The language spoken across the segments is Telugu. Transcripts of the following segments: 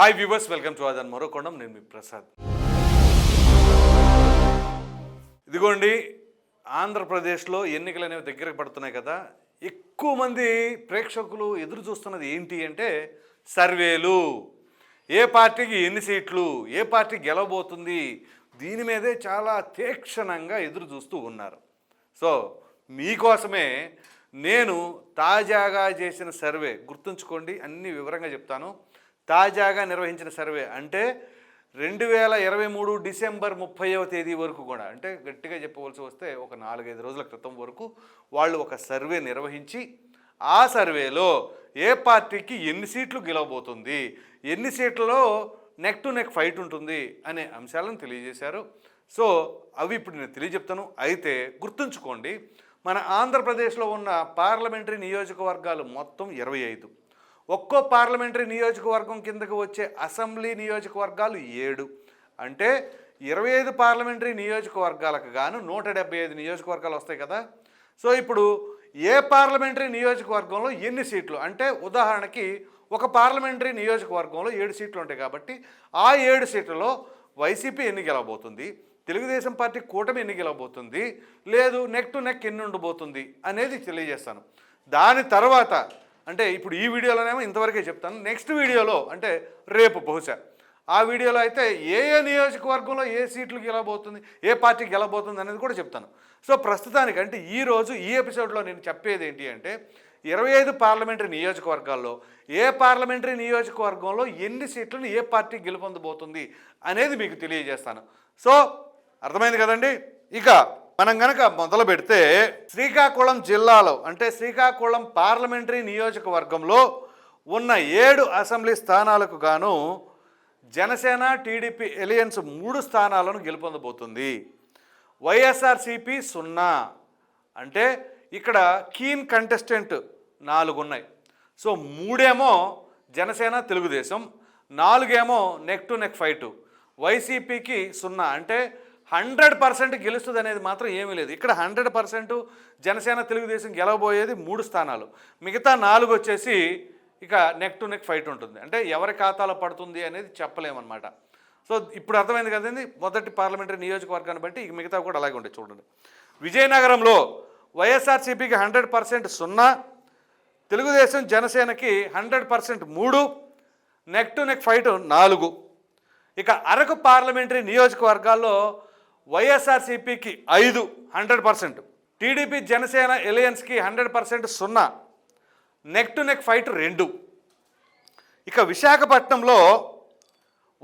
హాయ్ వ్యూవర్స్ వెల్కమ్ టు అదన్ మరోకొండం నేను మీ ప్రసాద్. ఇదిగోండి ఆంధ్రప్రదేశ్లో ఎన్నికలు అనేవి దగ్గరకు పడుతున్నాయి కదా. ఎక్కువ మంది ప్రేక్షకులు ఎదురు చూస్తున్నది ఏంటి అంటే సర్వేలు. ఏ పార్టీకి ఎన్ని సీట్లు ఏ పార్టీ గెలవబోతుంది దీని మీదే చాలా తీక్షణంగా ఎదురు చూస్తూ ఉన్నారు. సో మీకోసమే నేను తాజాగా చేసిన సర్వే. గుర్తుంచుకోండి అన్ని వివరంగా చెప్తాను. తాజాగా నిర్వహించిన సర్వే అంటే రెండు వేల ఇరవై మూడు డిసెంబర్ ముప్పైవ తేదీ వరకు కూడా అంటే గట్టిగా చెప్పవలసి వస్తే ఒక నాలుగైదు రోజుల క్రితం వరకు వాళ్ళు ఒక సర్వే నిర్వహించి ఆ సర్వేలో ఏ పార్టీకి ఎన్ని సీట్లు గెలవబోతుంది ఎన్ని సీట్లలో నెక్ టు నెక్ ఫైట్ ఉంటుంది అనే అంశాలను తెలియజేశారు. సో అవి ఇప్పుడు నేను తెలియజెప్తాను. అయితే గుర్తుంచుకోండి మన ఆంధ్రప్రదేశ్లో ఉన్న పార్లమెంటరీ నియోజకవర్గాలు మొత్తం ఇరవై ఐదు. ఒక్కో పార్లమెంటరీ నియోజకవర్గం కిందకు వచ్చే అసెంబ్లీ నియోజకవర్గాలు ఏడు. అంటే ఇరవై ఐదు పార్లమెంటరీ నియోజకవర్గాలకు గాను నూట డెబ్బై ఐదు నియోజకవర్గాలు వస్తాయి కదా. సో ఇప్పుడు ఏ పార్లమెంటరీ నియోజకవర్గంలో ఎన్ని సీట్లు? అంటే ఉదాహరణకి ఒక పార్లమెంటరీ నియోజకవర్గంలో ఏడు సీట్లు ఉంటాయి కాబట్టి ఆ ఏడు సీట్లలో వైసీపీ ఎన్ని గెలవబోతుంది? తెలుగుదేశం పార్టీ కూటమి ఎన్ని గెలవబోతుంది? లేదు నెక్ టు నెక్ ఎన్ని ఉండబోతుంది అనేది తెలియజేస్తాను. దాని తర్వాత అంటే ఇప్పుడు ఈ వీడియోలోనేమో ఇంతవరకే చెప్తాను. నెక్స్ట్ వీడియోలో అంటే రేపు బహుశా. ఆ వీడియోలో అయితే ఏ ఏ నియోజకవర్గంలో ఏ సీట్లు గెలబోతుంది ఏ పార్టీ గెలబోతుంది అనేది కూడా చెప్తాను. సో ప్రస్తుతానికి అంటే ఈ రోజు ఈ ఎపిసోడ్లో నేను చెప్పేది ఏంటి అంటే ఇరవై ఐదు పార్లమెంటరీ నియోజకవర్గాల్లో ఏ పార్లమెంటరీ నియోజకవర్గంలో ఎన్ని సీట్లను ఏ పార్టీ గెలుపొందబోతుంది అనేది మీకు తెలియజేస్తాను. సో అర్థమైంది కదండి? ఇక మనం గనక మొదలు పెడితే శ్రీకాకుళం జిల్లాలో అంటే శ్రీకాకుళం పార్లమెంటరీ నియోజకవర్గంలో ఉన్న ఏడు అసెంబ్లీ స్థానాలకు గాను జనసేన టీడీపీ ఎలియన్స్ మూడు స్థానాలను గెలుపొందబోతుంది. వైఎస్ఆర్సిపి సున్నా. అంటే ఇక్కడ కీన్ కంటెస్టెంట్ నాలుగు ఉన్నాయి సో మూడేమో జనసేన తెలుగుదేశం నాలుగేమో నెక్ టు నెక్ ఫైటు. వైసీపీకి సున్నా. అంటే హండ్రెడ్ పర్సెంట్ గెలుస్తుంది అనేది మాత్రం ఏమీ లేదు. ఇక్కడ హండ్రెడ్ పర్సెంట్ జనసేన తెలుగుదేశం గెలవబోయేది మూడు స్థానాలు. మిగతా నాలుగు వచ్చేసి ఇక నెక్ టు నెక్ ఫైట్ ఉంటుంది. అంటే ఎవరి ఖాతాలో పడుతుంది అనేది చెప్పలేమన్నమాట. సో ఇప్పుడు అర్థమైంది కదండి మొదటి పార్లమెంటరీ నియోజకవర్గాన్ని బట్టి ఇక మిగతా కూడా అలాగే ఉంటాయి చూడండి. విజయనగరంలో వైఎస్ఆర్సీపీకి హండ్రెడ్ పర్సెంట్ సున్నా తెలుగుదేశం జనసేనకి హండ్రెడ్ పర్సెంట్ మూడు నెక్ టు నెక్ ఫైట్ నాలుగు. ఇక అరకు పార్లమెంటరీ నియోజకవర్గాల్లో వైఎస్ఆర్సీపీకి ఐదు హండ్రెడ్ పర్సెంట్. టీడీపీ జనసేన ఎలియన్స్కి హండ్రెడ్ పర్సెంట్ సున్నా. నెక్ టు నెక్ ఫైట్ రెండు. ఇక విశాఖపట్నంలో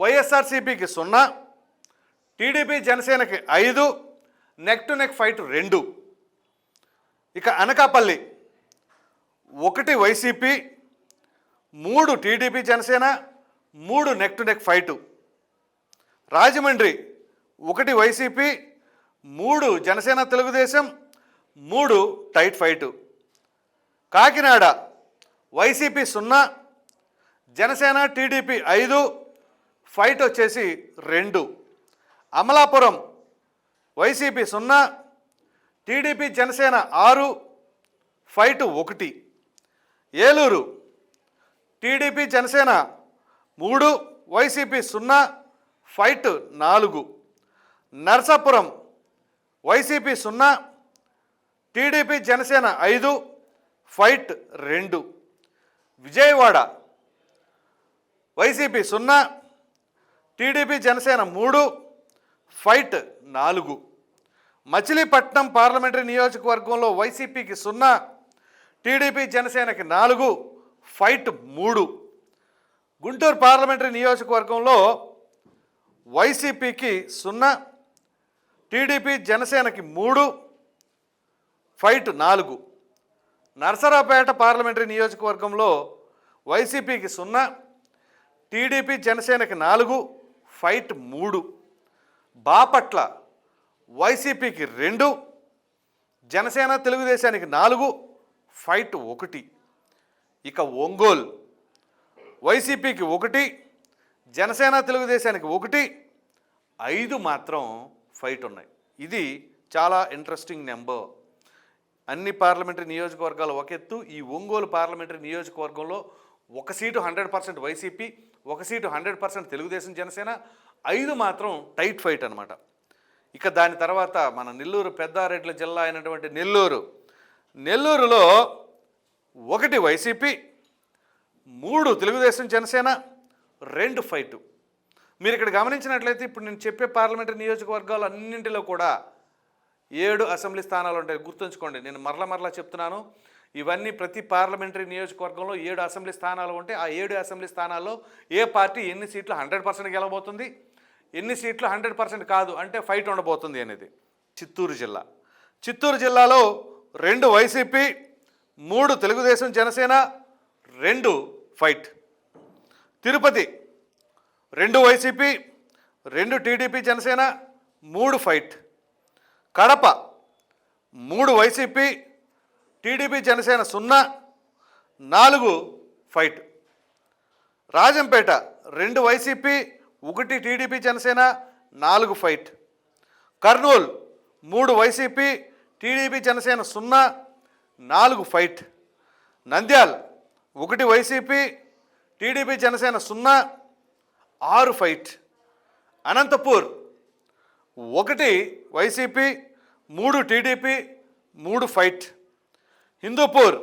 వైఎస్ఆర్సీపీకి సున్నా టీడీపీ జనసేనకి ఐదు నెక్ టు నెక్ ఫైట్ రెండు. ఇక అనకాపల్లి ఒకటి వైసీపీ మూడు టీడీపీ జనసేన మూడు neck to neck fight. Rajahmundry ఒకటి వైసీపీ మూడు జనసేన తెలుగుదేశం మూడు టైట్ ఫైటు. కాకినాడ వైసీపీ సున్నా జనసేన టీడీపీ ఐదు ఫైట్ వచ్చేసి రెండు. అమలాపురం వైసీపీ సున్నా టీడీపీ జనసేన ఆరు ఫైట్ ఒకటి. ఏలూరు టీడీపీ జనసేన మూడు వైసీపీ సున్నా ఫైట్ నాలుగు. నర్సాపురం వైసీపీ సున్నా టీడీపీ జనసేన ఐదు ఫైట్ రెండు. విజయవాడ వైసీపీ సున్నా టీడీపీ జనసేన మూడు ఫైట్ నాలుగు. మచిలీపట్నం పార్లమెంటరీ నియోజకవర్గంలో వైసీపీకి సున్నా టీడీపీ జనసేనకి నాలుగు ఫైట్ మూడు. గుంటూరు పార్లమెంటరీ నియోజకవర్గంలో వైసీపీకి సున్నా టీడీపీ జనసేనకి మూడు ఫైట్ నాలుగు. నరసరావుపేట పార్లమెంటరీ నియోజకవర్గంలో వైసీపీకి సున్నా టీడీపీ జనసేనకి నాలుగు ఫైట్ మూడు. బాపట్ల వైసీపీకి రెండు జనసేన తెలుగుదేశానికి నాలుగు ఫైట్ ఒకటి. ఇక ఒంగోలు వైసీపీకి ఒకటి జనసేన తెలుగుదేశానికి ఒకటి ఐదు మాత్రం ఫైట్ ఉన్నాయి. ఇది చాలా ఇంట్రెస్టింగ్ నెంబర్ అన్ని పార్లమెంటరీ నియోజకవర్గాలు ఒక ఎత్తు ఈ ఒంగోలు పార్లమెంటరీ నియోజకవర్గంలో ఒక సీటు హండ్రెడ్ పర్సెంట్ వైసీపీ ఒక seat hundred percent Telugu Desam Janasena ఐదు మాత్రం టైట్ ఫైట్ అనమాట ఇక దాని తర్వాత మన నెల్లూరు పెద్దారెడ్ల జిల్లా అయినటువంటి నెల్లూరు. నెల్లూరులో ఒకటి వైసీపీ మూడు తెలుగుదేశం జనసేన రెండు ఫైటు మీరు ఇక్కడ గమనించినట్లయితే ఇప్పుడు నేను చెప్పే పార్లమెంటరీ నియోజకవర్గాలు అన్నింటిలో కూడా ఏడు అసెంబ్లీ స్థానాలు ఉంటాయి. గుర్తుంచుకోండి నేను మరల మరలా చెప్తున్నాను. ఇవన్నీ ప్రతి పార్లమెంటరీ నియోజకవర్గంలో ఏడు అసెంబ్లీ స్థానాలు ఉంటే ఆ ఏడు అసెంబ్లీ స్థానాల్లో ఏ పార్టీ ఎన్ని సీట్లు హండ్రెడ్ పర్సెంట్ గెలబోతుంది ఎన్ని సీట్లు హండ్రెడ్ పర్సెంట్ కాదు అంటే ఫైట్ ఉండబోతుంది అనేది చిత్తూరు జిల్లా. చిత్తూరు జిల్లాలో రెండు వైసీపీ మూడు తెలుగుదేశం జనసేన రెండు ఫైట్. తిరుపతి రెండు వైసీపీ రెండు టీడీపీ జనసేన మూడు ఫైట్. కడప మూడు వైసీపీ టీడీపీ జనసేన సున్నా నాలుగు ఫైట్. రాజంపేట రెండు వైసీపీ ఒకటి టీడీపీ జనసేన నాలుగు ఫైట్. కర్నూలు మూడు వైసీపీ టీడీపీ జనసేన సున్నా నాలుగు ఫైట్. నంద్యాల్ ఒకటి వైసీపీ టీడీపీ జనసేన సున్నా ఆరు ఫైట్. అనంతపూర్ ఒకటి వైసీపీ మూడు టీడీపీ మూడు ఫైట్. హిందూపూర్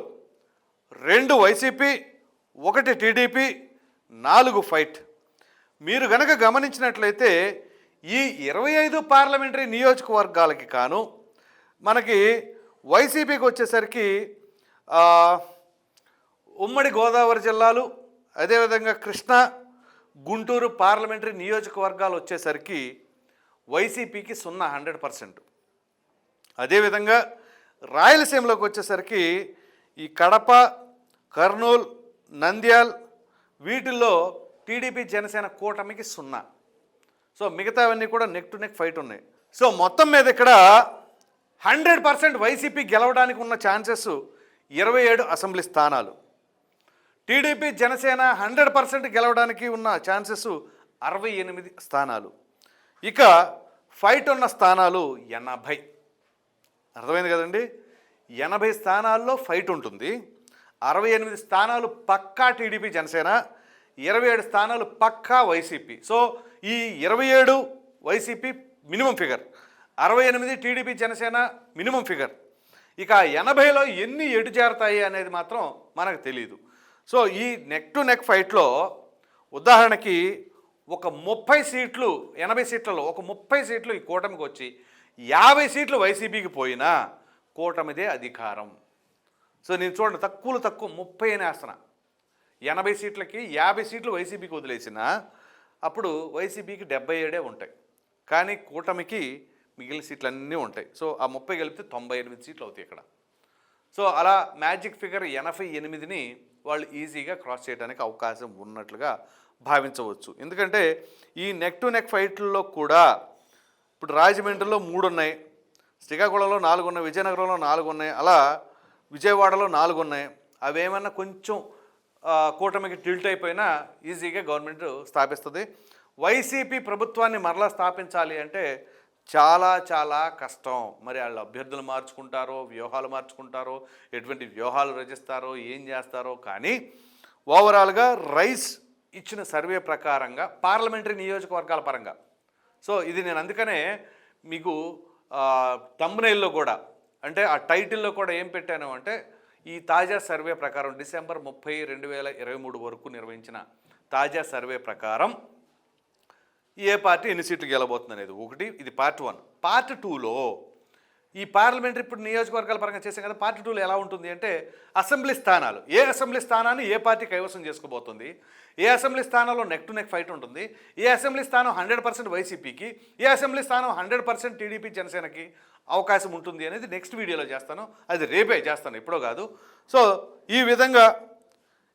రెండు వైసీపీ ఒకటి టీడీపీ నాలుగు ఫైట్. మీరు గనక గమనించినట్లయితే ఈ ఇరవై ఐదు పార్లమెంటరీ నియోజకవర్గాలకి కాను మనకి వైసీపీకి వచ్చేసరికి ఉమ్మడి గోదావరి జిల్లాలు అదేవిధంగా కృష్ణా గుంటూరు పార్లమెంటరీ నియోజకవర్గాలు వచ్చేసరికి వైసీపీకి సున్నా హండ్రెడ్ పర్సెంట్. అదేవిధంగా రాయలసీమలోకి వచ్చేసరికి ఈ కడప కర్నూలు నంద్యాల్ వీటిల్లో టీడీపీ జనసేన కూటమికి సున్నా. సో మిగతావన్నీ కూడా నెక్ టు నెక్ ఫైట్ ఉన్నాయి. సో మొత్తం మీద ఇక్కడ హండ్రెడ్ పర్సెంట్ వైసీపీ గెలవడానికి ఉన్న ఛాన్సెస్ ఇరవై ఏడు అసెంబ్లీ స్థానాలు. టీడీపీ జనసేన హండ్రెడ్ పర్సెంట్ గెలవడానికి ఉన్న ఛాన్సెస్ అరవై ఎనిమిది స్థానాలు. ఇక ఫైట్ ఉన్న స్థానాలు ఎనభై. అర్థమైంది కదండి? ఎనభై స్థానాల్లో ఫైట్ ఉంటుంది. అరవై ఎనిమిది స్థానాలు పక్కా టీడీపీ జనసేన ఇరవై ఏడు స్థానాలు పక్కా వైసీపీ. సో ఈ ఇరవై ఏడు వైసీపీ మినిమం ఫిగర్. అరవై ఎనిమిది టీడీపీ జనసేన మినిమం ఫిగర్. ఇక ఎనభైలో ఎన్ని ఎటు చేరతాయి అనేది మాత్రం మనకు తెలియదు సో ఈ నెక్ టు నెక్ ఫైట్లో ఉదాహరణకి ఒక ముప్పై సీట్లు ఎనభై సీట్లలో ఒక ముప్పై సీట్లు ఈ కూటమికి వచ్చి యాభై సీట్లు వైసీపీకి పోయినా కూటమిదే అధికారం. సో నేను చూడండి తక్కువలో తక్కువ ముప్పై అని వేస్తున్నా ఎనభై సీట్లకి యాభై సీట్లు వైసీపీకి వదిలేసిన అప్పుడు వైసీపీకి డెబ్బై ఏడే ఉంటాయి. కానీ కూటమికి మిగిలిన సీట్లు అన్నీ ఉంటాయి. సో ఆ ముప్పై కలిపితే తొంభై ఎనిమిది సీట్లు అవుతాయి ఇక్కడ. సో అలా మ్యాజిక్ ఫిగర్ ఎనభై ఎనిమిదిని వాళ్ళు ఈజీగా క్రాస్ చేయడానికి అవకాశం ఉన్నట్లుగా భావించవచ్చు. ఎందుకంటే ఈ నెక్ టు నెక్ ఫైట్లలో కూడా ఇప్పుడు రాజమండ్రిలో మూడు ఉన్నాయి శ్రీకాకుళంలో నాలుగు ఉన్నాయి విజయనగరంలో నాలుగు ఉన్నాయి అలా విజయవాడలో నాలుగు ఉన్నాయి అవేమన్నా కొంచెం కూటమికి టిల్ట్ అయిపోయినా ఈజీగా గవర్నమెంట్ స్థాపిస్తుంది. వైసీపీ ప్రభుత్వాన్ని మరలా స్థాపించాలి అంటే చాలా చాలా కష్టం. మరి వాళ్ళు అభ్యర్థులు మార్చుకుంటారో వ్యూహాలు మార్చుకుంటారో ఎటువంటి వ్యూహాలు రచిస్తారో ఏం చేస్తారో కానీ ఓవరాల్గా రైస్ ఇచ్చిన సర్వే ప్రకారంగా పార్లమెంటరీ నియోజకవర్గాల పరంగా. సో ఇది నేను అందుకనే మీకు తమ్మునైల్లో కూడా అంటే ఆ టైటిల్లో కూడా ఏం పెట్టాను అంటే ఈ తాజా సర్వే ప్రకారం డిసెంబర్ ముప్పై రెండు వేల ఇరవై మూడు వరకు నిర్వహించిన తాజా సర్వే ప్రకారం ఏ పార్టీ ఎన్ని సీట్లు గెలబోతుంది అనేది ఒకటి ఇది పార్ట్ వన్. పార్ట్ టూలో ఈ పార్లమెంటరీ ఇప్పుడు నియోజకవర్గాల పరంగా చేసాం కదా పార్ట్ టూలో ఎలా ఉంటుంది అంటే అసెంబ్లీ స్థానాలు. ఏ అసెంబ్లీ స్థానాన్ని ఏ పార్టీ కైవసం చేసుకోబోతుంది? ఏ అసెంబ్లీ స్థానంలో నెక్ టు నెక్ ఫైట్ ఉంటుంది? ఏ అసెంబ్లీ స్థానం హండ్రెడ్ పర్సెంట్ వైసీపీకి? ఏ అసెంబ్లీ స్థానం హండ్రెడ్ పర్సెంట్ టీడీపీ జనసేనకి అవకాశం ఉంటుంది అనేది నెక్స్ట్ వీడియోలో చేస్తాను. అది రేపే చేస్తాను ఎప్పుడో కాదు. సో ఈ విధంగా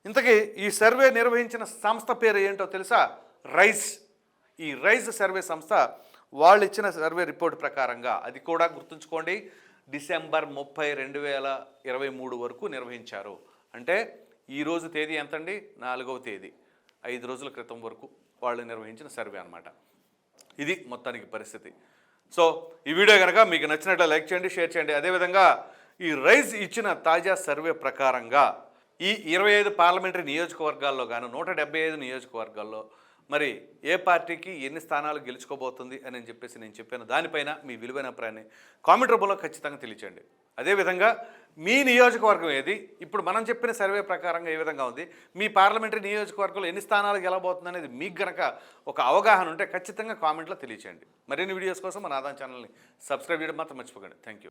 ఇంతకీ ఈ సర్వే నిర్వహించిన సంస్థ పేరు ఏంటో తెలుసా? రైస్. ఈ రైజ్ సర్వే సంస్థ వాళ్ళు ఇచ్చిన సర్వే రిపోర్ట్ ప్రకారంగా అది కూడా గుర్తుంచుకోండి. డిసెంబర్ ముప్పై రెండు వేల ఇరవై మూడు వరకు నిర్వహించారు. అంటే ఈరోజు తేదీ ఎంతండి? నాలుగవ తేదీ. ఐదు రోజుల క్రితం వరకు వాళ్ళు నిర్వహించిన సర్వే అన్నమాట. ఇది మొత్తానికి పరిస్థితి. సో ఈ వీడియో కనుక మీకు నచ్చినట్లు లైక్ చేయండి షేర్ చేయండి. అదేవిధంగా ఈ రైజ్ ఇచ్చిన తాజా సర్వే ప్రకారంగా ఈ ఇరవై ఐదు పార్లమెంటరీ నియోజకవర్గాల్లో గాను నూట డెబ్బై ఐదు నియోజకవర్గాల్లో మరి ఏ పార్టీకి ఎన్ని స్థానాలు గెలుచుకోబోతుంది అని చెప్పేసి నేను చెప్పాను. దానిపైన మీ విలువైన అభిప్రాయాన్ని కామెంట్ రూపంలో ఖచ్చితంగా తెలియచేయండి. అదేవిధంగా మీ నియోజకవర్గం ఏది? ఇప్పుడు మనం చెప్పిన సర్వే ప్రకారంగా ఏ విధంగా ఉంది? మీ పార్లమెంటరీ నియోజకవర్గంలో ఎన్ని స్థానాలు గెలబోతుంది అనేది మీకు గనక ఒక అవగాహన ఉంటే ఖచ్చితంగా కామెంట్లో తెలియచేయండి. మరిన్ని వీడియోస్ కోసం మన ఆదాన్ ఛానల్ని సబ్స్క్రైబ్ చేయడం మాత్రం మర్చిపోకండి. Thank you.